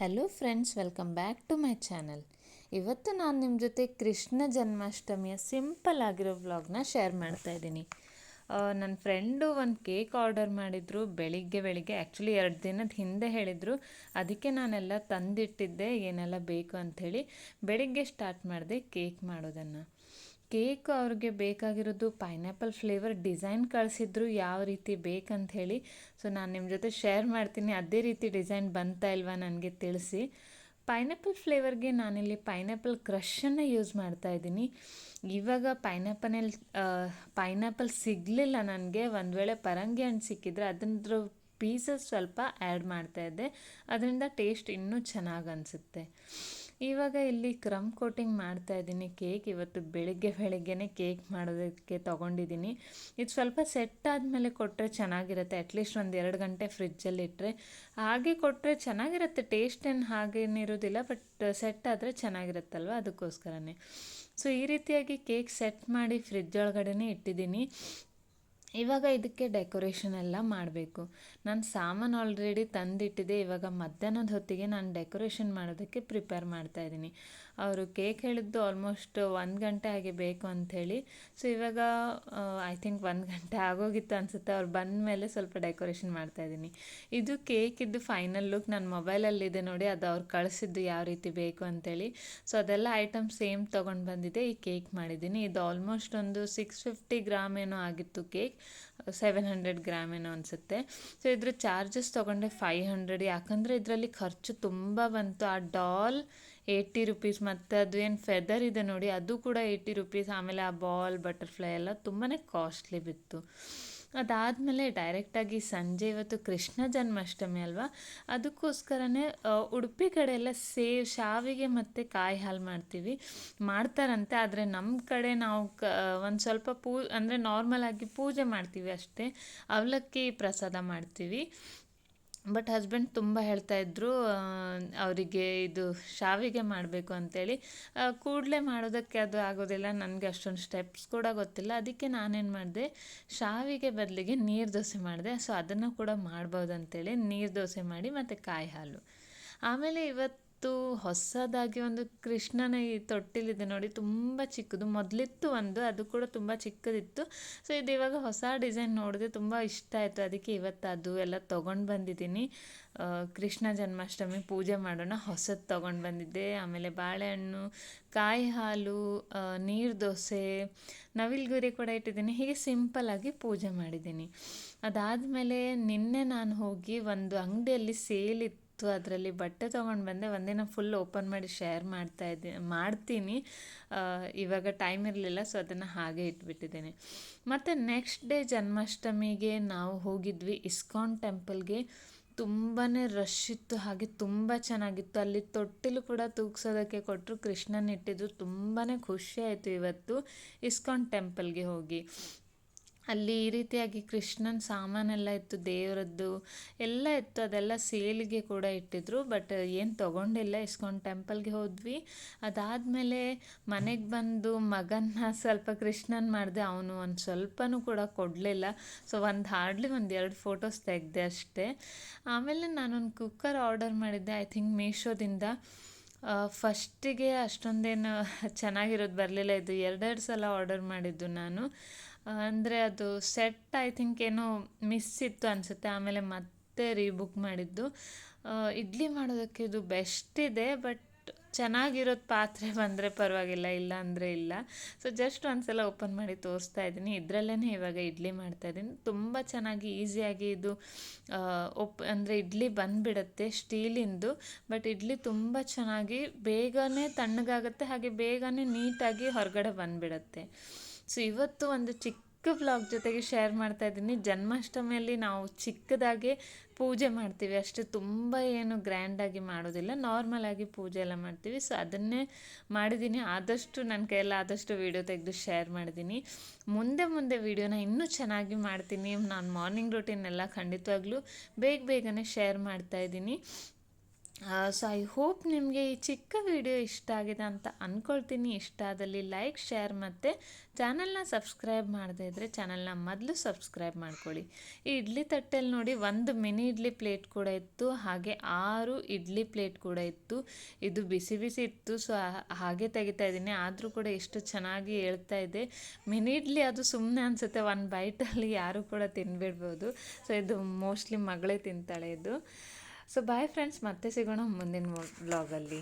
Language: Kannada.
Hello friends welcome back to my channel ಇವತ್ತು ನಾನು ನಿಮ್ಮ ಜೊತೆ ಕೃಷ್ಣ ಜನ್ಮಾಷ್ಟಮಿಯ ಸಿಂಪಲ್ ಆಗಿರೋ ವ್ಲಾಗ್ನ ಶೇರ್ ಮಾಡ್ತಾ ಇದ್ದೀನಿ. ನನ್ನ ಫ್ರೆಂಡು ಒಂದು ಕೇಕ್ ಆರ್ಡರ್ ಮಾಡಿದರು, ಬೆಳಿಗ್ಗೆ ಬೆಳಿಗ್ಗೆ ಆ್ಯಕ್ಚುಲಿ ಎರಡು ದಿನದ ಹಿಂದೆ ಹೇಳಿದರು. ಅದಕ್ಕೆ ನಾನೆಲ್ಲ ತಂದಿಟ್ಟಿದ್ದೆ, ಏನೆಲ್ಲ ಬೇಕು ಅಂಥೇಳಿ ಬೆಳಿಗ್ಗೆ ಸ್ಟಾರ್ಟ್ ಮಾಡಿದೆ ಕೇಕ್ ಮಾಡೋದನ್ನು. ಕೇಕ್ ಅವ್ರಿಗೆ ಬೇಕಾಗಿರೋದು ಪೈನಾಪಲ್ ಫ್ಲೇವರ್ ಡಿಸೈನ್ ಕಳಿಸಿದ್ರು ಯಾವ ರೀತಿ ಬೇಕಂತ ಹೇಳಿ ಸೊ ನಾನು ನಿಮ್ಮ ಜೊತೆ ಶೇರ್ ಮಾಡ್ತೀನಿ. ಅದೇ ರೀತಿ ಡಿಸೈನ್ ಬಂತಾ ಇಲ್ವಾ ನನಗೆ ತಿಳಿಸಿ. ಪೈನಾಪಲ್ ಫ್ಲೇವರ್ಗೆ ನಾನಿಲ್ಲಿ ಪೈನಾಪಲ್ ಕ್ರಷನ್ನು ಯೂಸ್ ಮಾಡ್ತಾ ಇದ್ದೀನಿ. ಇವಾಗ ಪೈನಾಪಲ್ ಪೈನಾಪಲ್ ಸಿಗಲಿಲ್ಲ ನನಗೆ. ಒಂದು ವೇಳೆ ಪರಂಗಿ ಹಣ್ಣು ಸಿಕ್ಕಿದ್ರೆ ಅದರ ಪೀಸಸ್ ಸ್ವಲ್ಪ ಆ್ಯಡ್ ಮಾಡ್ತಾ ಇದ್ದೆ. ಅದರಿಂದ ಟೇಸ್ಟ್ ಇನ್ನೂ ಚೆನ್ನಾಗಿ ಅನಿಸುತ್ತೆ. ಇವಾಗ ಇಲ್ಲಿ ಕ್ರಮ್ ಕೋಟಿಂಗ್ ಮಾಡ್ತಾ ಇದ್ದೀನಿ. ಕೇಕ್ ಇವತ್ತು ಬೆಳಿಗ್ಗೆ ಬೆಳಿಗ್ಗೆನೇ ಕೇಕ್ ಮಾಡೋದಕ್ಕೆ ತೊಗೊಂಡಿದ್ದೀನಿ. ಇದು ಸ್ವಲ್ಪ ಸೆಟ್ ಆದಮೇಲೆ ಕೊಟ್ಟರೆ ಚೆನ್ನಾಗಿರುತ್ತೆ. ಅಟ್ಲೀಸ್ಟ್ ಒಂದು ಎರಡು ಗಂಟೆ ಫ್ರಿಜ್ಜಲ್ಲಿ ಇಟ್ಟರೆ ಹಾಗೆ ಕೊಟ್ಟರೆ ಚೆನ್ನಾಗಿರುತ್ತೆ. ಟೇಸ್ಟ್ ಏನು ಹಾಗೇನಿರೋದಿಲ್ಲ ಬಟ್ ಸೆಟ್ ಆದರೆ ಚೆನ್ನಾಗಿರುತ್ತಲ್ವ? ಅದಕ್ಕೋಸ್ಕರನೇ. ಸೊ ಈ ರೀತಿಯಾಗಿ ಕೇಕ್ ಸೆಟ್ ಮಾಡಿ ಫ್ರಿಜ್ ಒಳಗಡೆನೇ ಇಟ್ಟಿದ್ದೀನಿ. ಇವಾಗ ಇದಕ್ಕೆ ಡೆಕೋರೇಷನ್ ಎಲ್ಲ ಮಾಡಬೇಕು. ನಾನು ಸಾಮಾನು ಆಲ್ರೆಡಿ ತಂದಿಟ್ಟಿದೆ, ಇವಾಗ ಮಧ್ಯಾಹ್ನದ ಹೊತ್ತಿಗೆ ನಾನು ಡೆಕೋರೇಷನ್ ಮಾಡೋದಕ್ಕೆ ಪ್ರಿಪೇರ್ ಮಾಡ್ತಾಯಿದ್ದೀನಿ ಅವರು ಕೇಕ್ ಹೇಳಿದ್ದು ಆಲ್ಮೋಸ್ಟ್ ಒಂದು ಗಂಟೆ ಹಾಗೆ ಬೇಕು ಅಂಥೇಳಿ. ಸೊ ಇವಾಗ ಐ ಥಿಂಕ್ ಒಂದು ಗಂಟೆ ಆಗೋಗಿತ್ತು ಅನಿಸುತ್ತೆ. ಅವ್ರು ಬಂದ ಮೇಲೆ ಸ್ವಲ್ಪ ಡೆಕೋರೇಷನ್ ಮಾಡ್ತಾಯಿದ್ದೀನಿ ಇದು ಕೇಕಿದ್ದು ಫೈನಲ್ ಲುಕ್ ನನ್ನ ಮೊಬೈಲಲ್ಲಿದೆ ನೋಡಿ, ಅದು ಅವ್ರು ಕಳಿಸಿದ್ದು ಯಾವ ರೀತಿ ಬೇಕು ಅಂಥೇಳಿ. ಸೊ ಅದೆಲ್ಲ ಐಟಮ್ ಸೇಮ್ ತೊಗೊಂಡು ಬಂದಿದೆ, ಈ ಕೇಕ್ ಮಾಡಿದ್ದೀನಿ. ಇದು ಆಲ್ಮೋಸ್ಟ್ ಒಂದು ಸಿಕ್ಸ್ ಫಿಫ್ಟಿ ಗ್ರಾಮ್ ಏನೋ ಆಗಿತ್ತು ಕೇಕ್. ಸೆವೆನ್ ಹಂಡ್ರೆಡ್ ಗ್ರಾಮ್ ಏನೋ ಅನಿಸುತ್ತೆ. ಸೊ ಇದ್ರ ಚಾರ್ಜಸ್ ತೊಗೊಂಡೆ ಫೈವ್ ಹಂಡ್ರೆಡ್ ಯಾಕಂದರೆ ಇದರಲ್ಲಿ ಖರ್ಚು ತುಂಬ ಬಂತು. ಆ ಡಾಲ್ ಏಯ್ಟಿ ರುಪೀಸ್ ಮತ್ತು ಅದು ಏನು ಫೆದರ್ ಇದೆ ನೋಡಿ, ಅದು ಕೂಡ ಏಯ್ಟಿ ರುಪೀಸ್ ಆಮೇಲೆ ಆ ಬಾಲ್ ಬಟರ್ಫ್ಲೈ ಎಲ್ಲ ತುಂಬಾ ಕಾಸ್ಟ್ಲಿ ಬಿತ್ತು. ಅದಾದಮೇಲೆ ಡೈರೆಕ್ಟಾಗಿ ಸಂಜೆ ಇವತ್ತು ಕೃಷ್ಣ ಜನ್ಮಾಷ್ಟಮಿ ಅಲ್ವಾ? ಅದಕ್ಕೋಸ್ಕರನೇ ಉಡುಪಿ ಕಡೆ ಎಲ್ಲ ಸೇವ್, ಶಾವಿಗೆ ಮತ್ತು ಕಾಯಿ ಹಾಲು ಮಾಡ್ತೀವಿ. ಮಾಡ್ತಾರಂತೆ, ಆದರೆ ನಮ್ಮ ಕಡೆ ನಾವು ಕ, ಒಂದು ಸ್ವಲ್ಪ ಪೂ, ಅಂದರೆ ನಾರ್ಮಲ್ ಆಗಿ ಪೂಜೆ ಮಾಡ್ತೀವಿ ಅಷ್ಟೇ. ಅವಲಕ್ಕಿ ಪ್ರಸಾದ ಮಾಡ್ತೀವಿ. ಬಟ್ ಹಸ್ಬೆಂಡ್ ತುಂಬ ಹೇಳ್ತಾ ಇದ್ರು ಅವರಿಗೆ ಇದು ಶಾವಿಗೆ ಮಾಡಬೇಕು ಅಂತೇಳಿ. ಕೂಡಲೇ ಮಾಡೋದಕ್ಕೆ ಅದು ಆಗೋದಿಲ್ಲ, ನನಗೆ ಅಷ್ಟೊಂದು ಸ್ಟೆಪ್ಸ್ ಕೂಡ ಗೊತ್ತಿಲ್ಲ. ಅದಕ್ಕೆ ನಾನೇನು ಮಾಡಿದೆ, ಶಾವಿಗೆ ಬದಲಿಗೆ ನೀರು ದೋಸೆ ಮಾಡಿದೆ. ಸೊ ಅದನ್ನು ಕೂಡ ಮಾಡ್ಬೋದು ಅಂತೇಳಿ ನೀರು ದೋಸೆ ಮಾಡಿ ಮತ್ತು ಕಾಯಿ ಹಾಲು ಆಮೇಲೆ ಇವತ್ತು ಹೊಸದಾಗಿ ಒಂದು ಕೃಷ್ಣನ ಈ ತೊಟ್ಟಿಲಿದೆ ನೋಡಿ, ತುಂಬ ಚಿಕ್ಕದು. ಮೊದಲಿತ್ತು ಒಂದು, ಅದು ಕೂಡ ತುಂಬ ಚಿಕ್ಕದಿತ್ತು. ಸೊ ಇದು ಇವಾಗ ಹೊಸ ಡಿಸೈನ್ ನೋಡಿದೆ ತುಂಬ ಇಷ್ಟ ಆಯಿತು. ಅದಕ್ಕೆ ಇವತ್ತು ಅದು ಎಲ್ಲ ತೊಗೊಂಡು ಬಂದಿದ್ದೀನಿ. ಕೃಷ್ಣ ಜನ್ಮಾಷ್ಟಮಿ ಪೂಜೆ ಮಾಡೋಣ. ಹೊಸದು ತೊಗೊಂಡು ಬಂದಿದ್ದೆ. ಆಮೇಲೆ ಬಾಳೆಹಣ್ಣು ಕಾಯಿ ಹಾಲು ನೀರು ದೋಸೆ ನವಿಲ್ಗುರಿ ಕೂಡ ಇಟ್ಟಿದ್ದೀನಿ. ಹೀಗೆ ಸಿಂಪಲ್ಲಾಗಿ ಪೂಜೆ ಮಾಡಿದ್ದೀನಿ. ಅದಾದಮೇಲೆ ನಿನ್ನೆ ನಾನು ಹೋಗಿ ಒಂದು ಅಂಗಡಿಯಲ್ಲಿ ಸೇಲ್ ಅದರಲ್ಲಿ ಬಟ್ಟೆ ತೊಗೊಂಡು ಬಂದೆ. ಒಂದಿನ ಫುಲ್ ಓಪನ್ ಮಾಡಿ ಶೇರ್ ಮಾಡ್ತಾ ಇದ್ದೆ, ಮಾಡ್ತೀನಿ. ಇವಾಗ ಟೈಮ್ ಇರಲಿಲ್ಲ ಸೊ ಅದನ್ನು ಹಾಗೆ ಇಟ್ಬಿಟ್ಟಿದ್ದೇನೆ. ಮತ್ತು ನೆಕ್ಸ್ಟ್ ಡೇ ಜನ್ಮಾಷ್ಟಮಿಗೆ ನಾವು ಹೋಗಿದ್ವಿ. ಇಸ್ಕಾನ್ ಟೆಂಪಲ್ಗೆ ತುಂಬಾ ರಶ್ ಇತ್ತು, ಹಾಗೆ ತುಂಬ ಚೆನ್ನಾಗಿತ್ತು. ಅಲ್ಲಿ ತೊಟ್ಟಿಲು ಕೂಡ ತೂಗ್ಸೋದಕ್ಕೆ ಕೊಟ್ಟರು ಕೃಷ್ಣನ್ ಇಟ್ಟಿದ್ದು ತುಂಬಾ ಖುಷಿ ಆಯಿತು ಇವತ್ತು ಇಸ್ಕಾನ್ ಟೆಂಪಲ್ಗೆ ಹೋಗಿ. ಅಲ್ಲಿ ಈ ರೀತಿಯಾಗಿ ಕೃಷ್ಣನ ಸಾಮಾನೆಲ್ಲ ಇತ್ತು ದೇವರದ್ದು ಎಲ್ಲ ಇತ್ತು ಅದೆಲ್ಲ ಸೇಲಿಗೆ ಕೂಡ ಇಟ್ಟಿದ್ರು. ಬಟ್ ಏನು ತೊಗೊಂಡಿಲ್ಲ. ಇಸ್ಕೊಂಡು ಟೆಂಪಲ್ಗೆ ಹೋದ್ವಿ. ಅದಾದಮೇಲೆ ಮನೆಗೆ ಬಂದು ಮಗನ್ನ ಸ್ವಲ್ಪ ಕೃಷ್ಣನ್ ಮಾಡಿದೆ. ಅವನು ಒಂದು ಸ್ವಲ್ಪನೂ ಕೂಡ ಕೊಡಲಿಲ್ಲ. ಸೊ ಒಂದು ಹಾರ್ಡ್ಲಿ ಒಂದು ಎರಡು ಫೋಟೋಸ್ ತೆಗೆದೆ ಅಷ್ಟೇ. ಆಮೇಲೆ ನಾನೊಂದು ಕುಕ್ಕರ್ ಆರ್ಡರ್ ಮಾಡಿದ್ದೆ. ಐ ಥಿಂಕ್ ಮೀಶೋದಿಂದ ಫಸ್ಟಿಗೆ ಅಷ್ಟೊಂದೇನು ಚೆನ್ನಾಗಿರೋದು ಬರಲಿಲ್ಲ. ಇದು ಎರಡೆರಡು ಸಲ ಆರ್ಡರ್ ಮಾಡಿದ್ದು ನಾನು. ಅಂದರೆ ಅದು ಸೆಟ್ ಐ ಥಿಂಕ್ ಏನೋ ಮಿಸ್ ಇತ್ತು ಅನಿಸುತ್ತೆ. ಆಮೇಲೆ ಮತ್ತೆ ರೀಬುಕ್ ಮಾಡಿದ್ದು. ಇಡ್ಲಿ ಮಾಡೋದಕ್ಕೆ ಇದು ಬೆಸ್ಟ್ ಇದೆ ಬಟ್ ಚೆನ್ನಾಗಿರೋದು ಪಾತ್ರೆ ಬಂದರೆ ಪರವಾಗಿಲ್ಲ, ಇಲ್ಲ ಅಂದರೆ ಇಲ್ಲ. ಸೊ ಜಸ್ಟ್ ಒಂದು ಸಲ ಓಪನ್ ಮಾಡಿ ತೋರಿಸ್ತಾ ಇದ್ದೀನಿ. ಇದರಲ್ಲೇ ಇವಾಗ ಇಡ್ಲಿ ಮಾಡ್ತಾ ಇದ್ದೀನಿ. ತುಂಬ ಚೆನ್ನಾಗಿ ಈಸಿಯಾಗಿ ಇದು ಒಪ್, ಅಂದರೆ ಇಡ್ಲಿ ಬಂದುಬಿಡತ್ತೆ ಸ್ಟೀಲಿಂದು. ಬಟ್ ಇಡ್ಲಿ ತುಂಬ ಚೆನ್ನಾಗಿ, ಬೇಗನೆ ತಣ್ಣಗಾಗುತ್ತೆ, ಹಾಗೆ ಬೇಗನೆ ನೀಟಾಗಿ ಹೊರಗಡೆ ಬಂದುಬಿಡುತ್ತೆ. ಸೊ ಇವತ್ತು ಒಂದು ಚಿಕ್ಕ ವ್ಲಾಗ್ ಜೊತೆಗೆ ಶೇರ್ ಮಾಡ್ತಾ ಇದ್ದೀನಿ. ಜನ್ಮಾಷ್ಟಮಿಯಲ್ಲಿ ನಾವು ಚಿಕ್ಕದಾಗಿ ಪೂಜೆ ಮಾಡ್ತೀವಿ. ಅಷ್ಟು ತುಂಬ ಏನು ಗ್ರ್ಯಾಂಡಾಗಿ ಮಾಡೋದಿಲ್ಲ. ನಾರ್ಮಲ್ ಆಗಿ ಪೂಜೆ ಎಲ್ಲ ಮಾಡ್ತೀವಿ. ಸೊ ಅದನ್ನೇ ಮಾಡಿದ್ದೀನಿ. ಆದಷ್ಟು ನನ್ನ ಕೈಯಲ್ಲಿ ಆದಷ್ಟು ವೀಡಿಯೋ ತೆಗೆದು ಶೇರ್ ಮಾಡಿದ್ದೀನಿ. ಮುಂದೆ ಮುಂದೆ ವೀಡಿಯೋನ ಇನ್ನೂ ಚೆನ್ನಾಗಿ ಮಾಡ್ತೀನಿ. ನಾನು ಮಾರ್ನಿಂಗ್ ರೂಟೀನ್ ಎಲ್ಲ ಖಂಡಿತವಾಗ್ಲೂ ಬೇಗ ಬೇಗನೆ ಶೇರ್ ಮಾಡ್ತಾಯಿದ್ದೀನಿ ಸೊ ಐ ಹೋಪ್ ನಿಮಗೆ ಈ ಚಿಕ್ಕ ವಿಡಿಯೋ ಇಷ್ಟ ಆಗಿದೆ ಅಂತ ಅಂದ್ಕೊಳ್ತೀನಿ ಇಷ್ಟ ಆದಲ್ಲಿ ಲೈಕ್ ಶೇರ್ ಮತ್ತು ಚಾನಲ್ನ ಸಬ್ಸ್ಕ್ರೈಬ್ ಮಾಡದೇ ಇದ್ದರೆ ಚಾನಲ್ನ ಮೊದಲು ಸಬ್ಸ್ಕ್ರೈಬ್ ಮಾಡ್ಕೊಳ್ಳಿ. ಈ ಇಡ್ಲಿ ತಟ್ಟೆಯಲ್ಲಿ ನೋಡಿ ಒಂದು ಮಿನಿ ಇಡ್ಲಿ ಪ್ಲೇಟ್ ಕೂಡ ಇತ್ತು. ಹಾಗೆ ಆರು ಇಡ್ಲಿ ಪ್ಲೇಟ್ ಕೂಡ ಇತ್ತು. ಇದು ಬಿಸಿ ಬಿಸಿ ಇತ್ತು. ಸೊ ಹಾಗೆ ತೆಗಿತಾ ಇದ್ದೀನಿ. ಆದರೂ ಕೂಡ ಎಷ್ಟು ಚೆನ್ನಾಗಿ ಹೇಳ್ತಾ ಇದೆ. ಮಿನಿ ಇಡ್ಲಿ ಅದು ಸುಮ್ಮನೆ ಅನಿಸುತ್ತೆ. ಒಂದು ಬೈಟಲ್ಲಿ ಯಾರು ಕೂಡ ತಿನ್ಬಿಡ್ಬೋದು. ಸೊ ಇದು ಮೋಸ್ಟ್ಲಿ ಮಗಳೇ ತಿಂತಾಳೆ ಇದು. ಸೊ ಬಾಯ್ ಫ್ರೆಂಡ್ಸ್ ಮತ್ತೆ ಸಿಗೋಣ ಮುಂದಿನ ವ್ಲಾಗಲ್ಲಿ